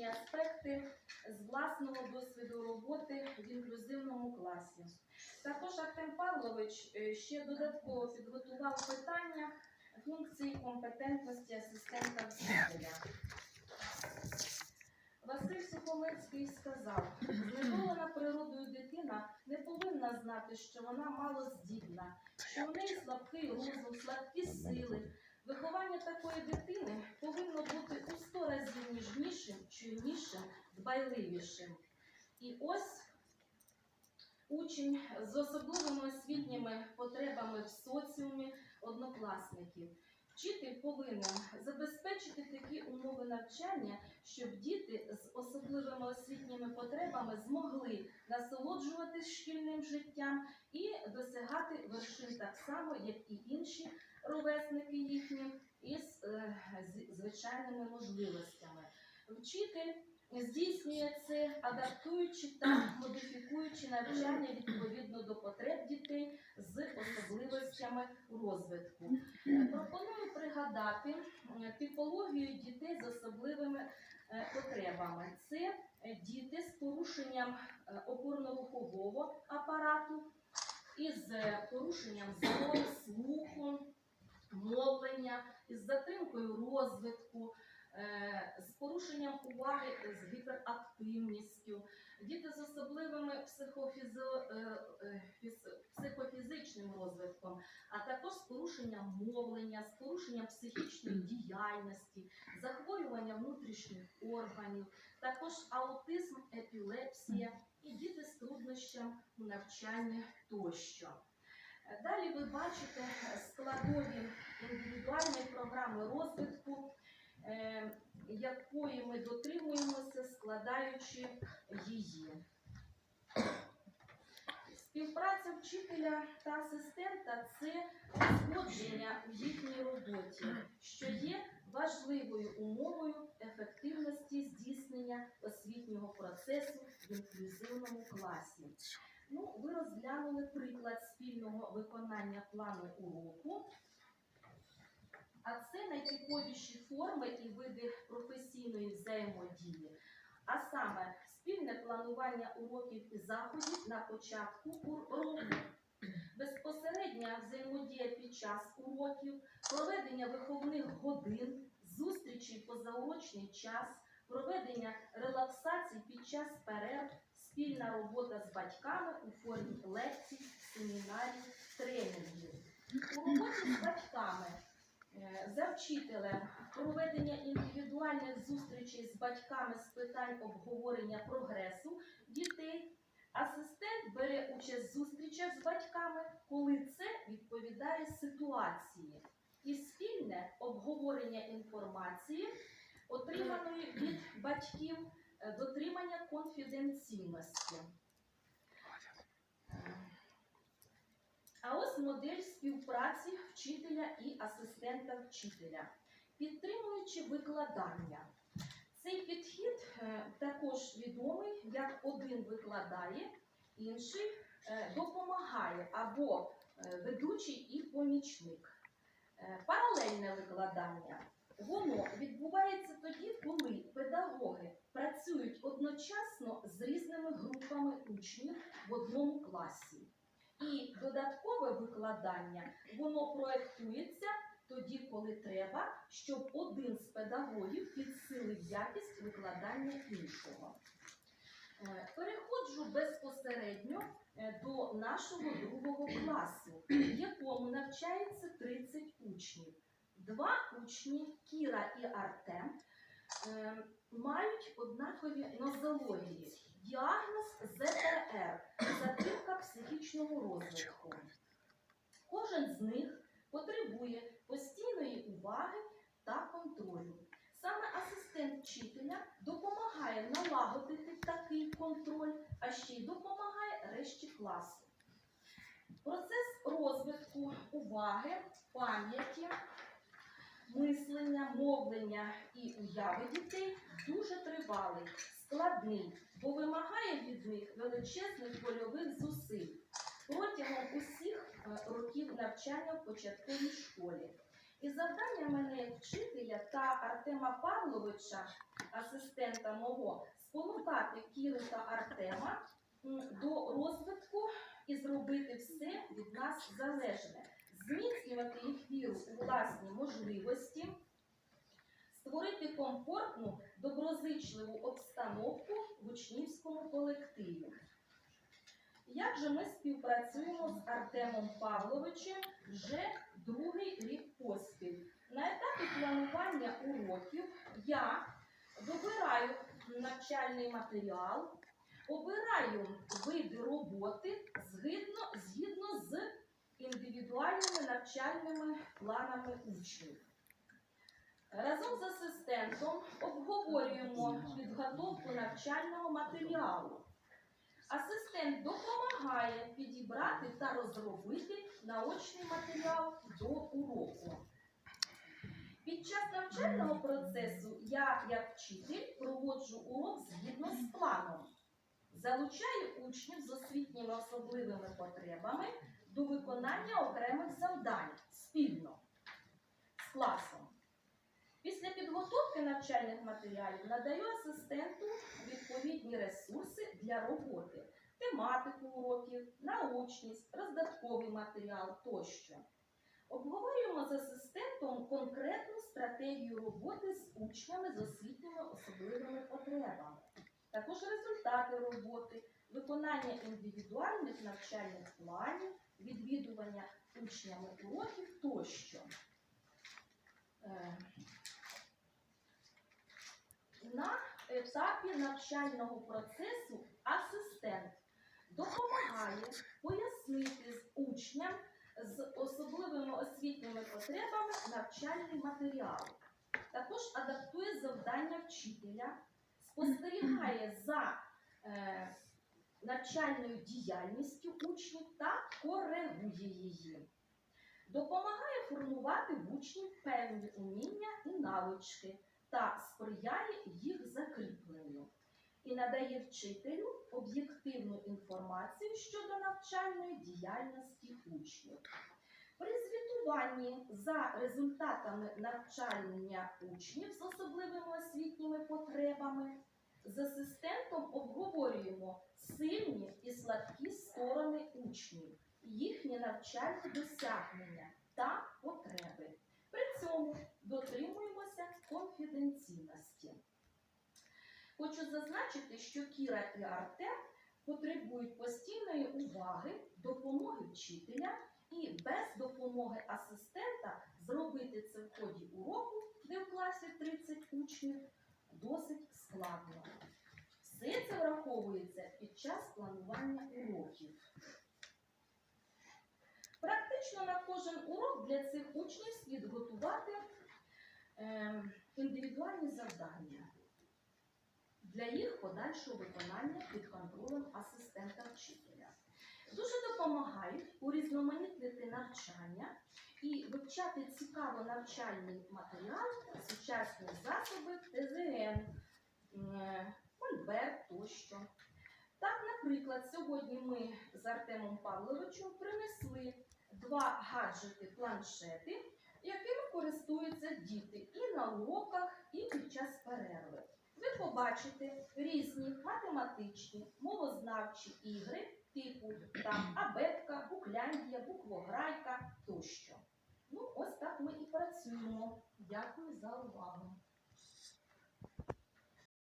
практичні аспекти з власного досвіду роботи в інклюзивному класі. Також Артем Павлович е, ще додатково підготував питання функції компетентності асистента вчителя. Василь Сухомецький сказав, знедолена природою дитина не повинна знати, що вона малоздібна, що в неї слабкий розум, слабкі сили. Виховання такої дитини повинно бути у сто разів чуйнішим, дбайливішим. І ось учень з особливими освітніми потребами в соціумі однокласників. Вчитель повинен забезпечити такі умови навчання, щоб діти з особливими освітніми потребами змогли насолоджуватись шкільним життям і досягати вершин так само, як і інші ровесники їхні, із е, звичайними можливостями. Вчитель здійснює це, адаптуючи та модифікуючи навчання відповідно до потреб дітей з особливостями розвитку. Пропоную пригадати е, типологію дітей з особливими е, потребами. Це діти з порушенням е, опорно-рухового апарату, із порушенням зору, слуху, мовлення, із затримкою розвитку, з порушенням уваги е, з гіперактивністю, діти з особливими е, е, фіз- психофізичним розвитком, а також з порушенням мовлення, з порушенням психічної діяльності, захворювання внутрішніх органів, також аутизм, епілепсія і діти з труднощами у навчанні тощо. Е, Далі ви бачите складові індивідуальної програми розвитку, е, якої ми дотримуємося, складаючи її. Співпраця вчителя та асистента це узгодження в їхній роботі, що є важливою умовою ефективності здійснення освітнього процесу в інклюзивному класі. Ну, ви розглянули приклад спільного виконання плану уроку. А це найтиповіші форми і види професійної взаємодії, а саме спільне планування уроків і заходів на початку уроку, безпосередня взаємодія під час уроків, проведення виховних годин, зустрічі позаурочний час, проведення релаксацій під час перерв, спільна робота з батьками у формі лекцій, семінарів, тренінгів. У роботі з батьками за вчителем проведення індивідуальних зустрічей з батьками з питань обговорення прогресу дітей. Асистент бере участь в зустрічах з батьками, коли це відповідає ситуації. І спільне обговорення інформації, отриманої від батьків, е, дотримання конфіденційності. А ось модель співпраці вчителя і асистента вчителя, підтримуючи викладання. Цей підхід е, також відомий, як один викладає, інший е, допомагає або е, ведучий і помічник. Паралельне викладання. Воно відбувається тоді, коли педагоги працюють одночасно з різними групами учнів в одному класі. І додаткове викладання воно проєктується тоді, коли треба, щоб один з педагогів підсилив якість викладання іншого. Е, Переходжу безпосередньо е, до нашого другого класу, в якому навчається 30 учнів. Два учні Кіра і Артем е, мають однакові нозології. Діагноз ЗПР затримка психічного розвитку. Кожен з них потребує постійної уваги та контролю. Саме асистент вчителя допомагає налагодити такий контроль, а ще й допомагає решті класу. Процес розвитку уваги, пам'яті, мислення, мовлення і уяви дітей дуже тривалий, складний, бо вимагає від них величезних вольових зусиль протягом усіх е, років навчання в початковій школі. І завдання мене вчителя та Артема Павловича асистента мого, спонукати Кіру та Артема до розвитку і зробити все від нас залежне, зміцнювати їх віру у власні можливості, створити комфортну, доброзичливу обстановку в учнівському колективі. Як же ми співпрацюємо з Артемом Павловичем вже другий рік поспіль? На етапі планування уроків я вибираю навчальний матеріал, обираю види роботи згідно, згідно з індивідуальними навчальними планами учнів. Разом з асистентом обговорюємо підготовку навчального матеріалу. Асистент допомагає підібрати та розробити наочний матеріал до уроку. Під час навчального процесу я, як вчитель, проводжу урок згідно з планом. Залучаю учнів з освітніми особливими потребами до виконання окремих завдань спільно з класом. Після підготовки навчальних матеріалів надаю асистенту відповідні ресурси для роботи, тематику уроків, наочність, роздатковий матеріал тощо. Обговорюємо з асистентом конкретну стратегію роботи з учнями з освітніми особливими потребами, також результати роботи, виконання індивідуальних навчальних планів, відвідування учнями уроків тощо. Етапі навчального процесу асистент допомагає пояснити з учням з особливими освітніми потребами навчальний матеріал. Також адаптує завдання вчителя, спостерігає за е, навчальною діяльністю учнів та коригує її. Допомагає формувати в учнів певні уміння і навички та сприяє їх закріпленню і надає вчителю об'єктивну інформацію щодо навчальної діяльності учнів. При звітуванні за результатами навчання учнів з особливими освітніми потребами з асистентом обговорюємо сильні і слабкі сторони учнів, їхні навчальні досягнення та потреби. При цьому дотримуємося конфіденційності. Хочу зазначити, що Кіра і Артем потребують постійної уваги, допомоги вчителя і без допомоги асистента зробити це в ході уроку, де в класі 30 учнів, досить складно. Все це враховується під час планування уроків. Практично на кожен урок для цих учнів слід готувати індивідуальні завдання для їх подальшого виконання під контролем асистента вчителя. Дуже допомагають урізноманітнити навчання і вивчати цікаво навчальний матеріал, сучасні засоби, ТЗН, м, тощо. Так, наприклад, сьогодні ми з Артемом Павловичем принесли два гаджети планшети, якими користуються діти і на уроках, і під час перерви. Ви побачите різні математичні, мовознавчі ігри типу там абетка, букляндія, буквограйка тощо. Ну, ось так ми і працюємо. Дякую за увагу.